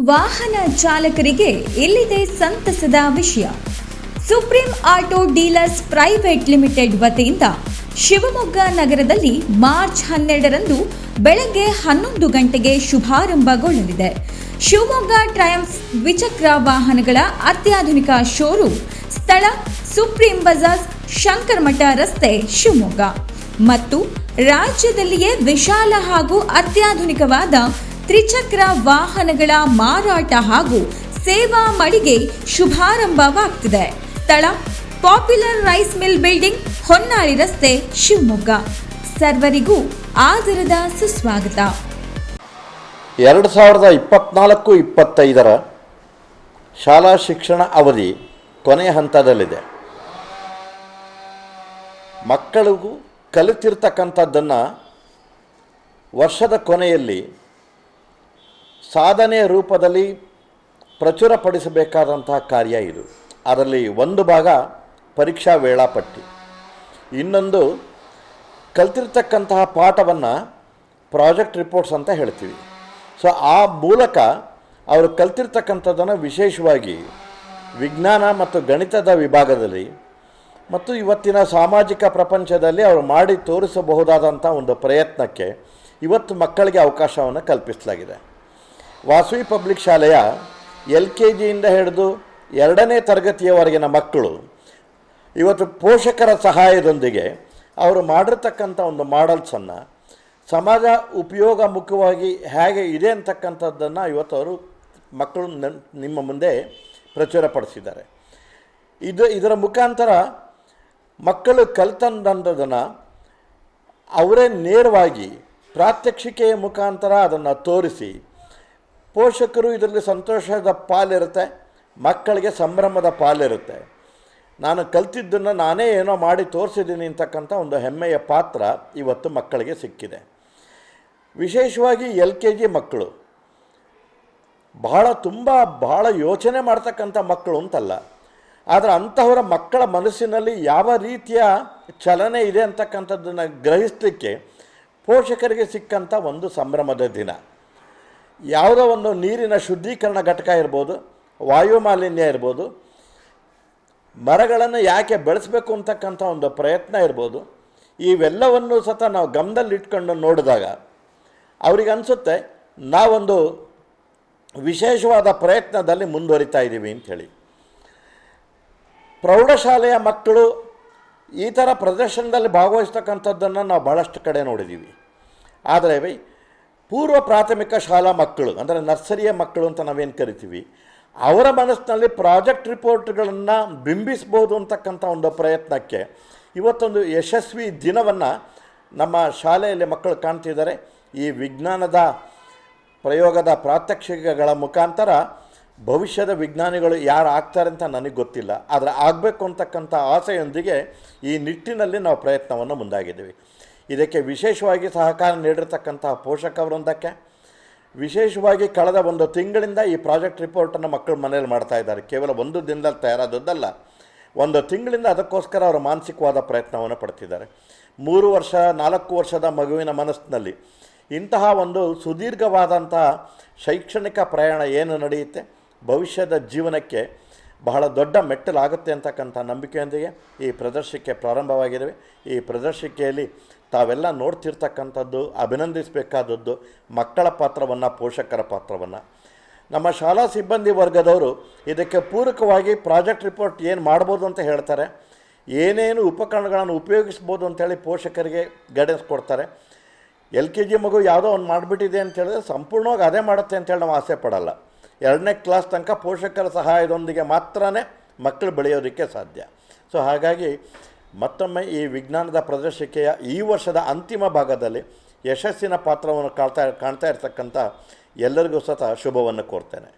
ವಾಹನ ಚಾಲಕರಿಗೆ ಇಲ್ಲಿದೆ ಸಂತಸದ ವಿಷಯ. Supreme auto dealers private limited ವತಿಯಿಂದ ಶಿವಮೊಗ್ಗ ನಗರದಲ್ಲಿ ಮಾರ್ಚ್ ಹನ್ನೆರಡರಂದು ಬೆಳಗ್ಗೆ ಹನ್ನೊಂದು ಗಂಟೆಗೆ ಶುಭಾರಂಭಗೊಳ್ಳಲಿದೆ. ಶಿವಮೊಗ್ಗ ಟ್ರಯಂಫ್ ದ್ವಿಚಕ್ರ ವಾಹನಗಳ ಅತ್ಯಾಧುನಿಕ ಶೋರೂಮ್ ಸ್ಥಳ ಸುಪ್ರೀಂ ಬಜಾರ್ ಶಂಕರಮಠ ರಸ್ತೆ ಶಿವಮೊಗ್ಗ. ಮತ್ತು ರಾಜ್ಯದಲ್ಲಿಯೇ ವಿಶಾಲ ಹಾಗೂ ಅತ್ಯಾಧುನಿಕವಾದ ತ್ರಿಚಕ್ರ ವಾಹನಗಳ ಮಾರಾಟ ಹಾಗೂ ಸೇವಾ ಮಳಿಗೆ ಶುಭಾರಂಭವಾಗ್ತಿದೆ. ಸ್ಥಳ popular rice mill building, Honnali ರಸ್ತೆ, ಶಿವಮೊಗ್ಗ. ಸರ್ವರಿಗೂ ಆದರದ ಸುಸ್ವಾಗತ. ಎರಡು ಸಾವಿರದ ಇಪ್ಪತ್ನಾಲ್ಕು ಇಪ್ಪತ್ತೈದರ ಶಾಲಾ ಶಿಕ್ಷಣ ಅವಧಿ ಕೊನೆಯ ಹಂತದಲ್ಲಿದೆ. ಮಕ್ಕಳಿಗೂ ಕಲಿತಿರ್ತಕ್ಕಂಥದ್ದನ್ನು ವರ್ಷದ ಕೊನೆಯಲ್ಲಿ ಸಾಧನೆಯ ರೂಪದಲ್ಲಿ ಪ್ರಚುರಪಡಿಸಬೇಕಾದಂತಹ ಕಾರ್ಯ ಇದು. ಅದರಲ್ಲಿ ಒಂದು ಭಾಗ ಪರೀಕ್ಷಾ ವೇಳಾಪಟ್ಟಿ. ಇನ್ನೊಂದು ಕಲ್ತಿರ್ತಕ್ಕಂತಹ ಪಾಠವನ್ನು ಪ್ರಾಜೆಕ್ಟ್ ರಿಪೋರ್ಟ್ಸ್ ಅಂತ ಹೇಳ್ತೀವಿ. ಸೊ ಆ ಮೂಲಕ ಅವರು ಕಲ್ತಿರ್ತಕ್ಕಂಥದ್ದನ್ನು ವಿಶೇಷವಾಗಿ ವಿಜ್ಞಾನ ಮತ್ತು ಗಣಿತದ ವಿಭಾಗದಲ್ಲಿ ಮತ್ತು ಇವತ್ತಿನ ಸಾಮಾಜಿಕ ಪ್ರಪಂಚದಲ್ಲಿ ಅವರು ಮಾಡಿ ತೋರಿಸಬಹುದಾದಂಥ ಒಂದು ಪ್ರಯತ್ನಕ್ಕೆ ಇವತ್ತು ಮಕ್ಕಳಿಗೆ ಅವಕಾಶವನ್ನು ಕಲ್ಪಿಸಲಾಗಿದೆ. ವಾಸವಿ ಪಬ್ಲಿಕ್ ಶಾಲೆಯ ಎಲ್ ಕೆ ಜಿಯಿಂದ ಹಿಡಿದು ಎರಡನೇ ತರಗತಿಯವರೆಗಿನ ಮಕ್ಕಳು, ಇವತ್ತು ಪೋಷಕರ ಸಹಾಯದೊಂದಿಗೆ ಅವರು ಮಾಡಿರ್ತಕ್ಕಂಥ ಒಂದು ಮಾಡಲ್ಸನ್ನು ಸಮಾಜ ಉಪಯೋಗ ಮುಖವಾಗಿ ಹೇಗೆ ಇದೆ ಅಂತಕ್ಕಂಥದ್ದನ್ನು ಇವತ್ತು ಅವರು ಮಕ್ಕಳು ನಿಮ್ಮ ಮುಂದೆ ಪ್ರಚುರಪಡಿಸಿದ್ದಾರೆ. ಇದು, ಇದರ ಮುಖಾಂತರ ಮಕ್ಕಳು ಕಲ್ತಂದನ್ನು ಅವರೇ ನೇರವಾಗಿ ಪ್ರಾತ್ಯಕ್ಷಿಕೆಯ ಮುಖಾಂತರ ಅದನ್ನು ತೋರಿಸಿ ಪೋಷಕರು ಇದರಲ್ಲಿ ಸಂತೋಷದ ಪಾಲಿರುತ್ತೆ, ಮಕ್ಕಳಿಗೆ ಸಂಭ್ರಮದ ಪಾಲಿರುತ್ತೆ. ನಾನು ಕಲ್ತಿದ್ದನ್ನು ನಾನೇ ಏನೋ ಮಾಡಿ ತೋರಿಸಿದ್ದೀನಿ ಅಂತಕ್ಕಂಥ ಒಂದು ಹೆಮ್ಮೆಯ ಪಾತ್ರ ಇವತ್ತು ಮಕ್ಕಳಿಗೆ ಸಿಕ್ಕಿದೆ. ವಿಶೇಷವಾಗಿ ಎಲ್ ಕೆ ಜಿ ಮಕ್ಕಳು. ಬಹಳ ತುಂಬ ಬಹಳ ಯೋಚನೆ ಮಾಡ್ತಕ್ಕಂಥ ಮಕ್ಕಳು ಅಂತಲ್ಲ. ಆದರೆ ಅಂತಹವರ ಮಕ್ಕಳ ಮನಸ್ಸಿನಲ್ಲಿ ಯಾವ ರೀತಿಯ ಚಲನೆ ಇದೆ ಅಂತಕ್ಕಂಥದ್ದನ್ನು ಗ್ರಹಿಸಲಿಕ್ಕೆ ಪೋಷಕರಿಗೆ ಸಿಕ್ಕಂಥ ಒಂದು ಸಂಭ್ರಮದ ದಿನ. ಯಾವುದೋ ಒಂದು ನೀರಿನ ಶುದ್ಧೀಕರಣ ಘಟಕ ಇರ್ಬೋದು ವಾಯು ಮಾಲಿನ್ಯ ಇರ್ಬೋದು, ಮರಗಳನ್ನು ಯಾಕೆ ಬೆಳೆಸಬೇಕು ಅಂತಕ್ಕಂಥ ಒಂದು ಪ್ರಯತ್ನ ಇರ್ಬೋದು, ಇವೆಲ್ಲವನ್ನು ಸತ ನಾವು ಗಮನದಲ್ಲಿಟ್ಕೊಂಡು ನೋಡಿದಾಗ ಅವ್ರಿಗೆ ಅನಿಸುತ್ತೆ, ನಾವೊಂದು ವಿಶೇಷವಾದ ಪ್ರಯತ್ನದಲ್ಲಿ ಮುಂದುವರಿತಾ ಇದ್ದೀವಿ ಅಂಥೇಳಿ. ಪ್ರೌಢಶಾಲೆಯ ಮಕ್ಕಳು ಈ ಥರ ಪ್ರದರ್ಶನದಲ್ಲಿ ಭಾಗವಹಿಸ್ತಕ್ಕಂಥದ್ದನ್ನು ನಾವು ಭಾಳಷ್ಟು ಕಡೆ ನೋಡಿದ್ದೀವಿ. ಆದರೆ ಪೂರ್ವ ಪ್ರಾಥಮಿಕ ಶಾಲಾ ಮಕ್ಕಳು, ಅಂದರೆ ನರ್ಸರಿಯ ಮಕ್ಕಳು ಅಂತ ನಾವೇನು ಕರಿತೀವಿ, ಅವರ ಮನಸ್ಸಿನಲ್ಲಿ ಪ್ರಾಜೆಕ್ಟ್ ರಿಪೋರ್ಟ್ಗಳನ್ನು ಬಿಂಬಿಸ್ಬೋದು ಅಂತಕ್ಕಂಥ ಒಂದು ಪ್ರಯತ್ನಕ್ಕೆ ಇವತ್ತೊಂದು ಯಶಸ್ವಿ ದಿನವನ್ನು ನಮ್ಮ ಶಾಲೆಯಲ್ಲಿ ಮಕ್ಕಳು ಕಾಣ್ತಿದ್ದಾರೆ. ಈ ವಿಜ್ಞಾನದ ಪ್ರಯೋಗದ ಪ್ರಾತ್ಯಕ್ಷಿಕೆಗಳ ಮುಖಾಂತರ ಭವಿಷ್ಯದ ವಿಜ್ಞಾನಿಗಳು ಯಾರು ಆಗ್ತಾರೆ ಅಂತ ನನಗೆ ಗೊತ್ತಿಲ್ಲ. ಆದರೆ ಆಗಬೇಕು ಅಂತಕ್ಕಂಥ ಆಸೆಯೊಂದಿಗೆ ಈ ನಿಟ್ಟಿನಲ್ಲಿ ನಾವು ಪ್ರಯತ್ನವನ್ನು ಮುಂದಾಗಿದ್ದೀವಿ. ಇದಕ್ಕೆ ವಿಶೇಷವಾಗಿ ಸಹಕಾರ ನೀಡಿರ್ತಕ್ಕಂತಹ ಪೋಷಕ ವೃಂದಕ್ಕೆ, ವಿಶೇಷವಾಗಿ ಕಳೆದ ಒಂದು ತಿಂಗಳಿಂದ ಈ ಪ್ರಾಜೆಕ್ಟ್ ರಿಪೋರ್ಟನ್ನು ಮಕ್ಕಳು ಮನೆಯಲ್ಲಿ ಮಾಡ್ತಾ ಇದ್ದಾರೆ. ಕೇವಲ ಒಂದು ದಿನದಲ್ಲಿ ತಯಾರಾದದ್ದಲ್ಲ, ಒಂದು ತಿಂಗಳಿಂದ ಅದಕ್ಕೋಸ್ಕರ ಅವರು ಮಾನಸಿಕವಾದ ಪ್ರಯತ್ನವನ್ನು ಪಡ್ತಿದ್ದಾರೆ. ಮೂರು ವರ್ಷ, ನಾಲ್ಕು ವರ್ಷದ ಮಗುವಿನ ಮನಸ್ಸಿನಲ್ಲಿ ಇಂತಹ ಒಂದು ಸುದೀರ್ಘವಾದಂತಹ ಶೈಕ್ಷಣಿಕ ಪ್ರಯಾಣ ಏನು ನಡೆಯುತ್ತೆ? ಭವಿಷ್ಯದ ಜೀವನಕ್ಕೆ ಬಹಳ ದೊಡ್ಡ ಮೆಟ್ಟಲಾಗುತ್ತೆ ಅಂತಕ್ಕಂಥ ನಂಬಿಕೆಯೊಂದಿಗೆ ಈ ಪ್ರದರ್ಶಕ್ಕೆ ಪ್ರಾರಂಭವಾಗಿದ್ದಾವೆ ಈ ಪ್ರದರ್ಶಿಕೆಯಲ್ಲಿ ತಾವೆಲ್ಲ ನೋಡ್ತಿರ್ತಕ್ಕಂಥದ್ದು, ಅಭಿನಂದಿಸಬೇಕಾದದ್ದು ಮಕ್ಕಳ ಪಾತ್ರವನ್ನು, ಪೋಷಕರ ಪಾತ್ರವನ್ನು. ನಮ್ಮ ಶಾಲಾ ಸಿಬ್ಬಂದಿ ವರ್ಗದವರು ಇದಕ್ಕೆ ಪೂರಕವಾಗಿ ಪ್ರಾಜೆಕ್ಟ್ ರಿಪೋರ್ಟ್ ಏನು ಮಾಡ್ಬೋದು ಅಂತ ಹೇಳ್ತಾರೆ. ಏನೇನು ಉಪಕರಣಗಳನ್ನು ಉಪಯೋಗಿಸ್ಬೋದು ಅಂತೇಳಿ ಪೋಷಕರಿಗೆ ಗೈಡೆನ್ಸ್ ಕೊಡ್ತಾರೆ. ಎಲ್ ಕೆ ಜಿ ಮಗು ಯಾವುದೋ ಒಂದು ಮಾಡಿಬಿಟ್ಟಿದೆ ಅಂತ ಹೇಳಿದ್ರೆ ಸಂಪೂರ್ಣವಾಗಿ ಅದೇ ಮಾಡುತ್ತೆ ಅಂತೇಳಿ ನಾವು ಆಸೆ ಪಡೋಲ್ಲ. ಎರಡನೇ ಕ್ಲಾಸ್ ತನಕ ಪೋಷಕರ ಸಹಾಯದೊಂದಿಗೆ ಮಾತ್ರನೇ ಮಕ್ಕಳು ಬೆಳೆಯೋದಕ್ಕೆ ಸಾಧ್ಯ. ಸೊ ಹಾಗಾಗಿ ಮತ್ತೊಮ್ಮೆ ಈ ವಿಜ್ಞಾನದ ಪ್ರದರ್ಶಿಕೆಯ ಈ ವರ್ಷದ ಅಂತಿಮ ಭಾಗದಲ್ಲಿ ಯಶಸ್ಸಿನ ಪಾತ್ರವನ್ನು ಕಾಣ್ತಾ ಕಾಣ್ತಾ ಇರ್ತಕ್ಕಂಥ ಎಲ್ಲರಿಗೂ ಸತ ಶುಭವನ್ನು ಕೋರ್ತೇನೆ.